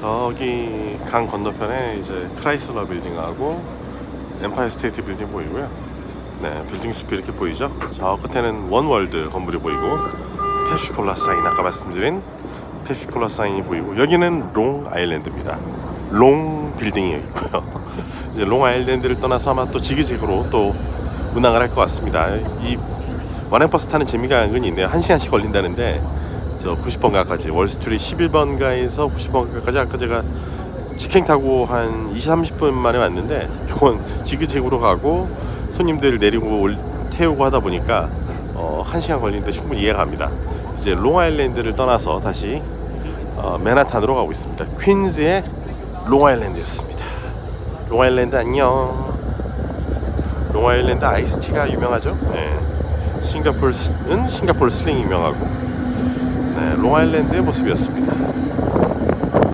저기 강 건너편에 이제 크라이슬러 빌딩하고 엠파이어 스테이트 빌딩 보이고요. 네, 빌딩 숲이 이렇게 보이죠? 저 끝에는 원월드 건물이 보이고 펩시콜라 사인 아까 말씀드린 펩시콜라 사인이 보이고 여기는 롱 아일랜드입니다. 롱 빌딩이 있고요. 이제 롱 아일랜드를 떠나서 아마 또 지그재그로 또 운항을 할 것 같습니다. 이 완행버스 타는 재미가 은근히 있네요. 한 시간씩 걸린다는데 저 90번가까지 월스트리트 11번가에서 90번가까지 아까 제가 직행 타고 한 20, 30분 만에 왔는데 이건 지그재그로 가고 손님들 내리고 올- 태우고 하다 보니까 어, 1시간 걸리는데 충분히 이해가 갑니다. 이제 롱아일랜드를 떠나서 다시 어, 맨하탄으로 가고 있습니다. 퀸즈의 롱아일랜드였습니다. 롱아일랜드 안녕. 롱아일랜드 아이스티가 유명하죠. 네. 싱가포르는 싱가포르 슬링이 유명하고 네, 네, 롱아일랜드의 모습이었습니다.